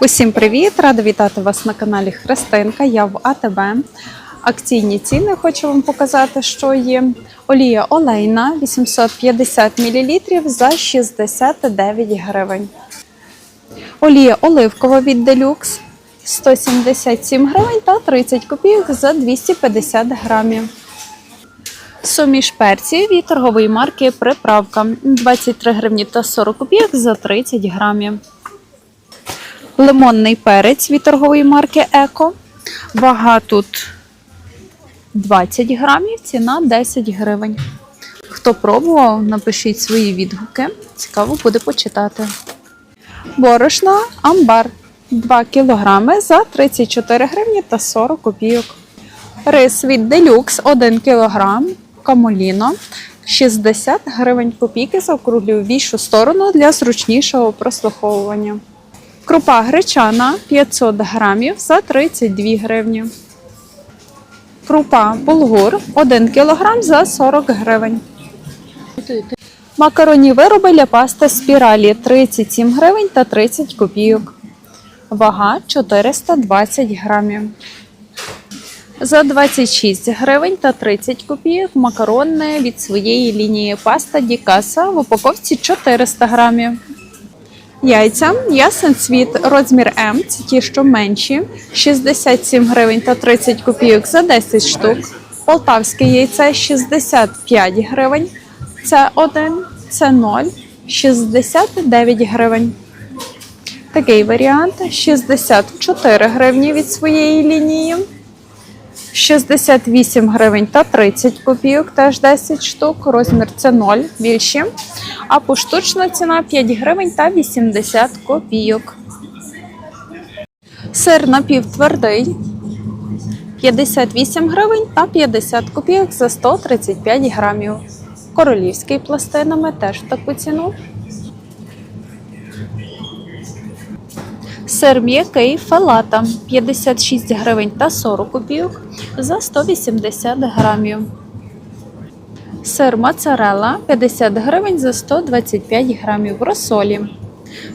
Усім привіт! Рада вітати вас на каналі Христинка. Я в АТБ. Акційні ціни хочу вам показати, що є. Олія олейна 850 мл за 69 гривень. Олія оливкова від Deluxe 177 гривень та 30 копійок за 250 грамів. Суміш перців від торгової марки Приправка 23 гривні та 40 копійок за 30 грамів. Лимонний перець від торгової марки Еко. Вага тут 20 грамів, ціна 10 гривень. Хто пробував, напишіть свої відгуки. Цікаво буде почитати. Борошно амбар 2 кг за 34 гривні та 40 копійок. Рис від Deluxe 1 кг. Камоліно 60 гривень копійки заокруглюю в більшу сторону для зручнішого прослуховування. Крупа гречана 500 грамів за 32 гривні. Крупа булгур 1 кг за 40 гривень. Макаронні вироби для пасти спіралі 37 гривень та 30 копійок. Вага 420 грамів. За 26 гривень та 30 копійок макаронне від своєї лінії паста Дікаса в упаковці 400 грамів. Яйця ясен цвіт, розмір М, це ті, що менші, 67 гривень та 30 копійок за 10 штук. Полтавське яйце 65 гривень. Це 1, це 0, 69 гривень. Такий варіант 64 гривні від своєї лінії. 68 гривень та 30 копійок, теж 10 штук. Розмір це 0 більші. А поштучна ціна 5 гривень та 80 копійок. Сир напівтвердий 58 гривень та 50 копійок за 135 грамів. Королівський пластинами теж в таку ціну. Сир м'який фалата 56 гривень та 40 копійок за 180 грамів. Сир моцарелла 50 гривень за 125 грамів розсолі.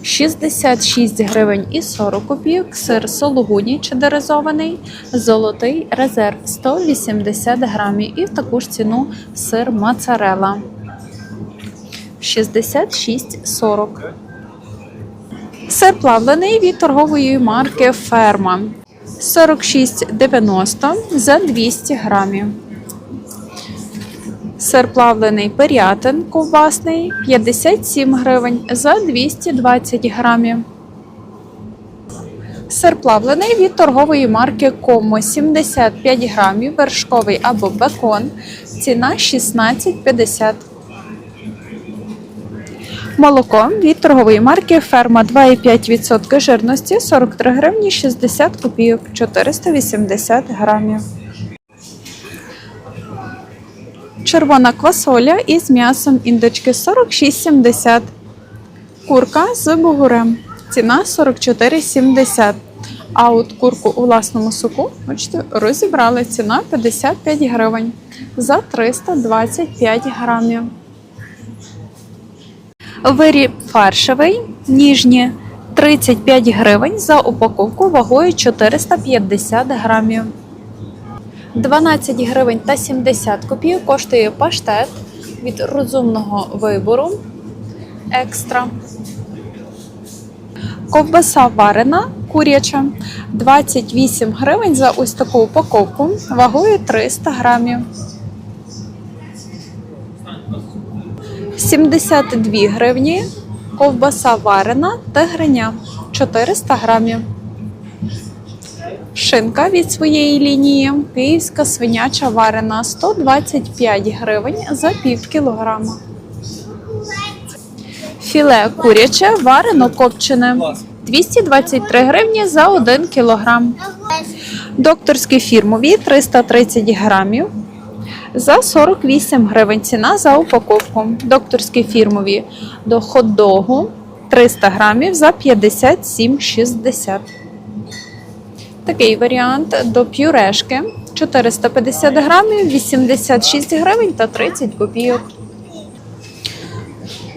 66 гривень і 40 копійок. Сир сологуні чедеризований, золотий резерв 180 грамів. І в таку ж ціну сир моцарелла 66,40. Сир плавлений від торгової марки Ферма 46,90 за 200 грамів. Сир плавлений Пирятин ковбасний 57 гривень за 220 грамів. Сир плавлений від торгової марки Комо 75 грамів, вершковий або бекон. Ціна 16,50 Молоко від торгової марки Ферма 2,5% жирності 43 гривні 60 копійок 480 грамів. Червона квасоля із м'ясом індички 46,70. Курка з бугурем. Ціна 44,70. А от курку у власному соку, бачите, розібрали. Ціна 55 гривень за 325 грамів. Виріб фаршевий, ніжні 35 гривень за упаковку вагою 450 грамів. 12 гривень та 70 копійок коштує паштет від розумного вибору екстра. Ковбаса варена куряча 28 гривень за ось таку упаковку вагою 300 грамів. 72 гривні. Ковбаса варена та гриня 400 грамів. Шинка від своєї лінії. Київська свиняча варена 125 гривень за пів кілограма. Філе куряче варено копчене 223 гривні за 1 кілограм. Докторські фірмові 330 грамів за 48 гривень ціна за упаковку. Докторські фірмові до хот-догу 300 грамів за 57,60. Такий варіант до пюрешки 450 грамів, 86 гривень та 30 копійок.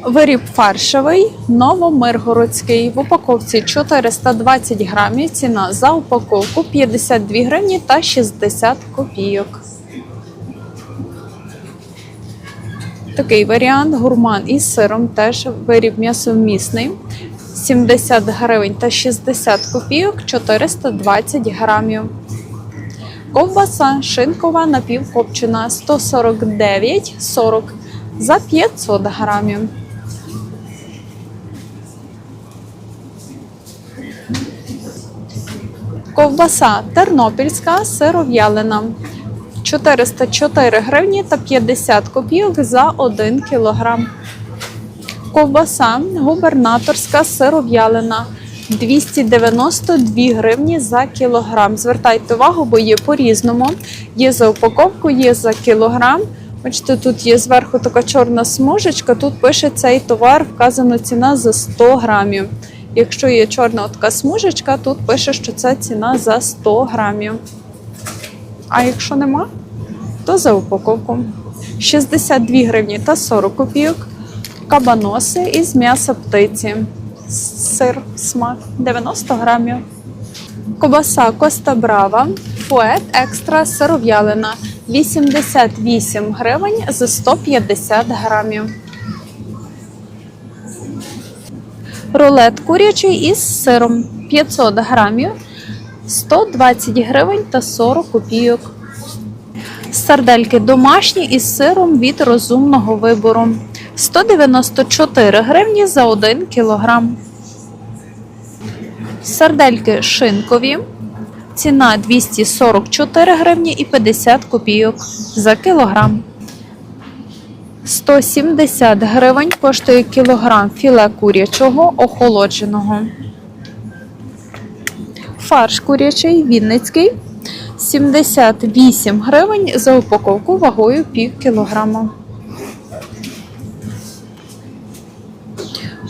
Виріб фаршевий, новомиргородський. В упаковці 420 грамів. Ціна за упаковку 52 гривні та 60 копійок. Такий варіант гурман із сиром, теж виріб м'ясомісний. 70 гривень та 60 копійок 420 грамів. Ковбаса шинкова напівкопчена 149,40 за 500 грамів. Ковбаса тернопільська сиров'ялина 404 гривні та 50 копійок за 1 кілограм. Ковбаса губернаторська сиров'ялина 292 гривні за кілограм. Звертайте увагу, бо є по-різному. Є за упаковку, є за кілограм. Бачите, тут є зверху така чорна смужечка. Тут пише цей товар, вказана ціна за 100 грамів. Якщо є чорна така смужечка, тут пише, що це ціна за 100 грамів. А якщо нема, то за упаковку. 62 гривні та 40 копійок. Кабаноси із м'яса птиці. Сир, смак 90 грамів. Кобаса Коста Брава, фует екстра сиров'ялина 88 гривень за 150 грамів. Рулет курячий із сиром 500 грамів 120 гривень та 40 копійок. Сардельки домашні із сиром від розумного вибору 194 гривні за 1 кілограм. Сардельки шинкові. Ціна 244 гривні і 50 копійок за кілограм. 170 гривень коштує кілограм філе курячого охолодженого. Фарш курячий Вінницький 78 гривень за упаковку вагою пів кілограма.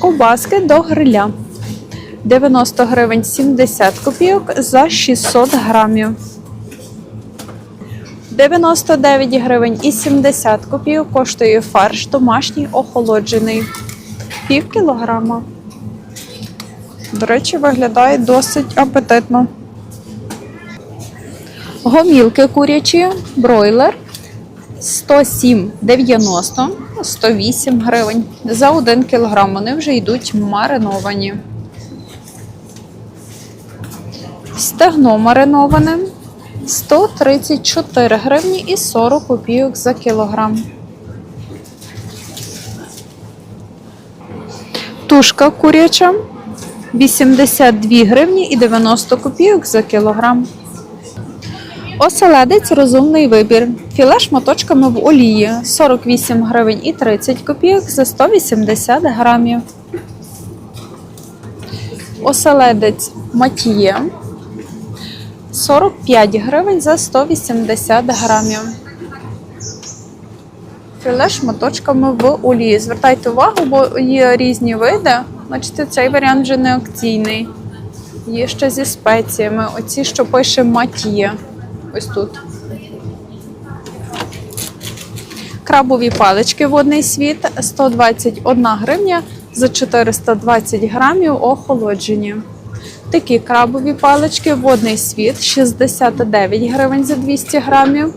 Ковбаски до гриля 90 гривень 70 копійок за 600 грамів. 99 гривень і 70 копійок коштує фарш домашній охолоджений. Пів кілограма. До речі, виглядає досить апетитно. Гомілки курячі, бройлер 107,90, 108 гривень. За 1 кілограм вони вже йдуть мариновані. Стегно мариноване 134 гривні і 40 копійок за кілограм. Тушка куряча 82 гривні і 90 копійок за кілограм. Оселедець розумний вибір. Філе шматочками в олії 48 гривень і 30 копійок за 180 грамів. Оселедець матіє 45 гривень за 180 грамів. Філе шматочками в олії. Звертайте увагу, бо є різні види. Бачите, цей варіант вже не акційний. Є ще зі спеціями. Оці, що пише матіє. Ось тут. Крабові палички водний світ 121 гривня за 420 грамів охолоджені. Такі крабові палички водний світ 69 гривень за 200 грамів.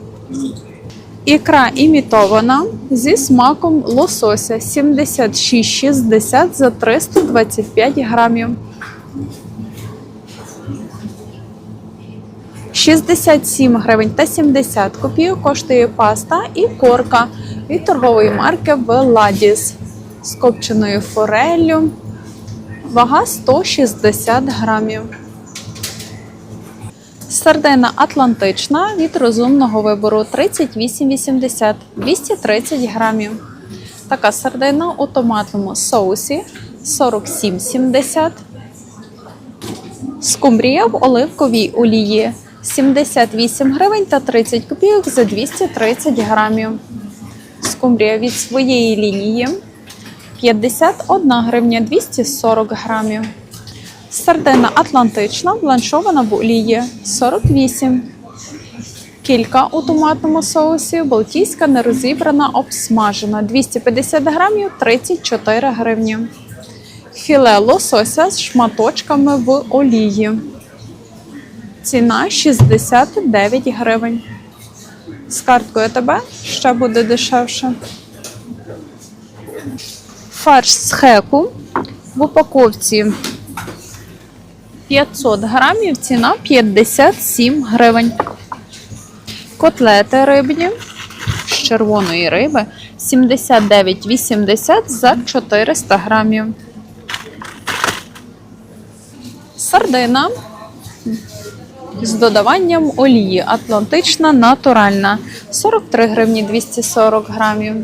Ікра імітована зі смаком лосося 76,60 за 325 грамів. 67 гривень та 70 копійок коштує паста і корка від торгової марки Веладіс з копченою фореллю. Вага 160 грамів. Сардина Атлантична від розумного вибору 38,80 230 грамів. Така сардина у томатному соусі 47,70. Скумбрія в оливковій олії 78 гривень та 30 копійок за 230 грамів. Скумбрія від своєї лінії 51 гривня 240 грамів. Сардина Атлантична бланшована в олії 48. Кілька у томатному соусі, балтійська нерозібрана обсмажена 250 грамів 34 гривні. Філе лосося з шматочками в олії. Ціна 69 гривень. З карткою АТБ ще буде дешевше. Фарш з хеку в упаковці 500 грамів, ціна 57 гривень. Котлети рибні з червоної риби 79,80 за 400 грамів. Сардина з додаванням олії Атлантична натуральна 43 гривні 240 грамів.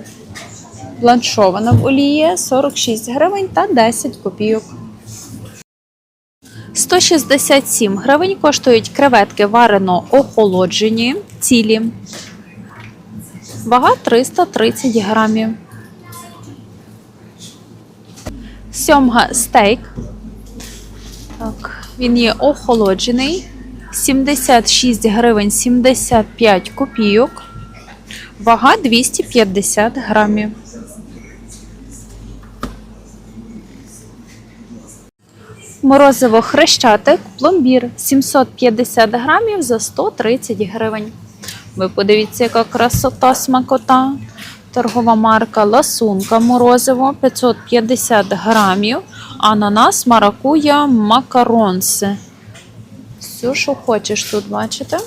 Бланшована в олії 46 гривень та 10 копійок. 167 гривень коштують креветки варено охолоджені цілі. Вага 330 грамів. Сьомга стейк. Так, він є охолоджений. 76 гривень 75 копійок. Вага 250 грамів. Морозиво хрещатик, пломбір 750 грамів за 130 гривень. Ви подивіться, яка красота смакота. Торгова марка Ласунка морозиво 550 грамів. Ананас, маракуя, макаронси. Все, що хочеш тут, бачите?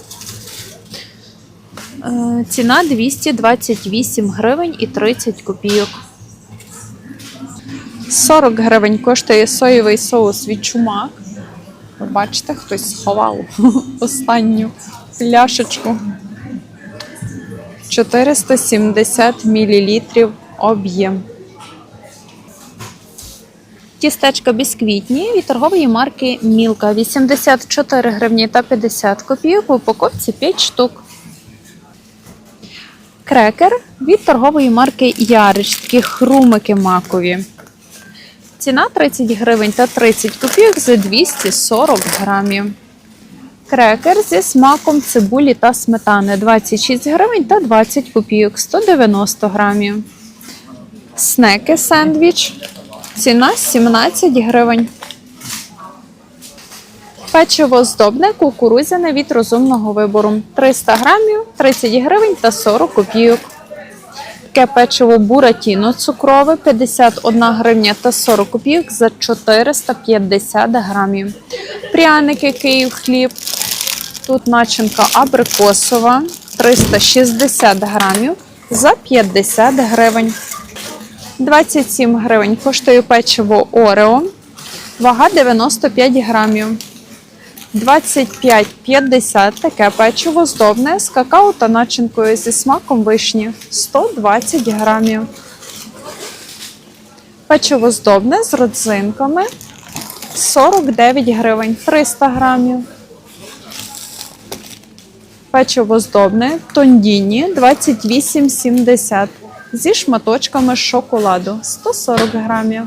Е, Ціна 228 гривень і 30 копійок. 40 гривень коштує соєвий соус від чумак. Ви бачите, хтось сховав останню пляшечку. 470 мл об'єм. Тістечка бісквітні від торгової марки Мілка 84 гривні та 50 копійок. В упаковці 5 штук. Крекер від торгової марки Ярич. Такі хрумики макові. Ціна 30 гривень та 30 копійок за 240 грамів. Крекер зі смаком цибулі та сметани 26 гривень та 20 копійок 190 грамів. Снеки сендвіч. Ціна 17 гривень. Печиво здобне кукурудзяне від розумного вибору 300 грамів 30 гривень та 40 копійок. Таке печиво буратіно цукрове 51 гривня та 40 копійок за 450 грамів. Пряники Київ хліб. Тут начинка абрикосова 360 грамів за 50 гривень. 27 гривень коштує печиво Орео. Вага 95 грамів. 25,50 таке печиво здобне з какао та начинкою зі смаком вишні 120 грамів. Печиво здобне з родзинками 49 гривень 300 грамів. Печиво здобне тондіні 28,70 зі шматочками шоколаду 140 грамів.